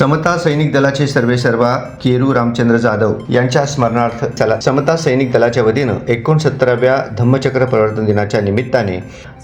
समता सैनिक दलाचे सर्वे सर्वा केरू रामचंद्र जाधव यांच्या स्मरणार्थ चला. समता सैनिक दलाच्या वतीनं एकोणसत्तराव्या धम्मचक्र प्रवर्तन दिनाच्या निमित्ताने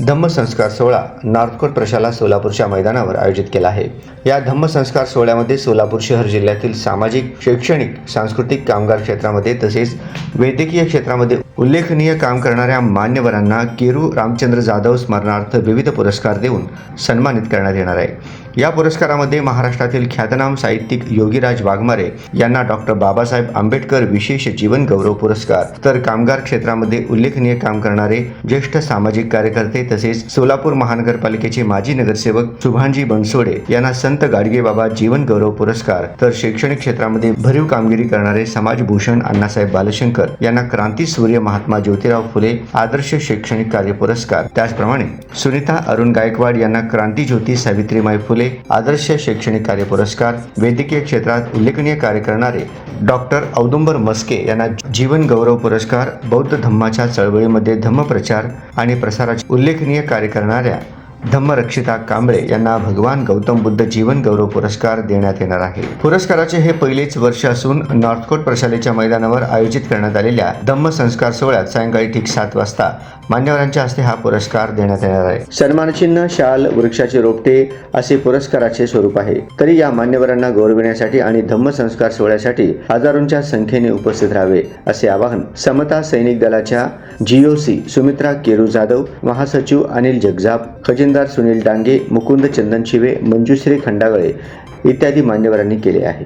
धम्मसंस्कार सोहळा नॉर्थकोट प्रशाला सोलापूरच्या मैदानावर आयोजित केला आहे. या धम्मसंस्कार सोहळ्यामध्ये सोलापूर शहर जिल्ह्यातील सामाजिक शैक्षणिक सांस्कृतिक कामगार क्षेत्रामध्ये तसेच वैद्यकीय क्षेत्रामध्ये उल्लेखनीय काम करणाऱ्या मान्यवरांना केरू रामचंद्र जाधव स्मरणार्थ विविध पुरस्कार देऊन सन्मानित करण्यात येणार आहे. या पुरस्कारामध्ये महाराष्ट्रातील ख्यातनाम साहित्यिक योगीराज वाघमारे यांना डॉक्टर बाबासाहेब आंबेडकर विशेष जीवन गौरव पुरस्कार. तर कामगार क्षेत्रामध्ये उल्लेखनीय काम करणारे ज्येष्ठ सामाजिक कार्यकर्ते तसेच सोलापूर महानगरपालिकेचे माजी नगरसेवक शुभांजी बनसोडे यांना संत गाडगेबाबा जीवन गौरव पुरस्कार. तर शैक्षणिक क्षेत्रामध्ये भरीव कामगिरी करणारे समाजभूषण अण्णासाहेब बालशंकर यांना क्रांती सूर्य महात्मा ज्योतिराव फुले आदर्श शैक्षणिक कार्य पुरस्कार. त्याचप्रमाणे सुनीता अरुण गायकवाड यांना क्रांती ज्योती सावित्रीमाई फुले आदर्श शैक्षणिक कार्य पुरस्कार वैद्यकीय क्षेत्रात उल्लेखनीय कार्य करणारे डॉक्टर औदुंबर मस्के यांना जीवन गौरव पुरस्कार बौद्ध धम्माच्या चळवळीमध्ये धम्मप्रचार आणि प्रसाराचे उल्लेखनीय कार्य करणाऱ्या धम्मरक्षिता कांबळे यांना भगवान गौतम बुद्ध जीवन गौरव पुरस्कार देण्यात येणार आहे. पुरस्काराचे हे पहिलेच वर्ष असून नॉर्थकोट प्रशालेच्या मैदानावर आयोजित करण्यात आलेल्या धम्म संस्कार सोहळ्यात सायंकाळी ठीक सात वाजता मान्यवरांच्या हस्ते हा पुरस्कार देण्यात येणार आहे. सन्मानचिन्ह शाल वृक्षाचे रोपटे असे पुरस्काराचे स्वरूप आहे. तरी या मान्यवरांना गौरविण्यासाठी आणि धम्म संस्कार सोहळ्यासाठी हजारोंच्या संख्येने उपस्थित राहावे असे आवाहन समता सैनिक दलाच्या जीओसी सुमित्रा केरू जाधव महासचिव अनिल जगजाप खजिनदार सुनील डांगे मुकुंद चंदन शिवे मंजुश्री खंडागळे इत्यादी मान्यवरांनी केले आहे.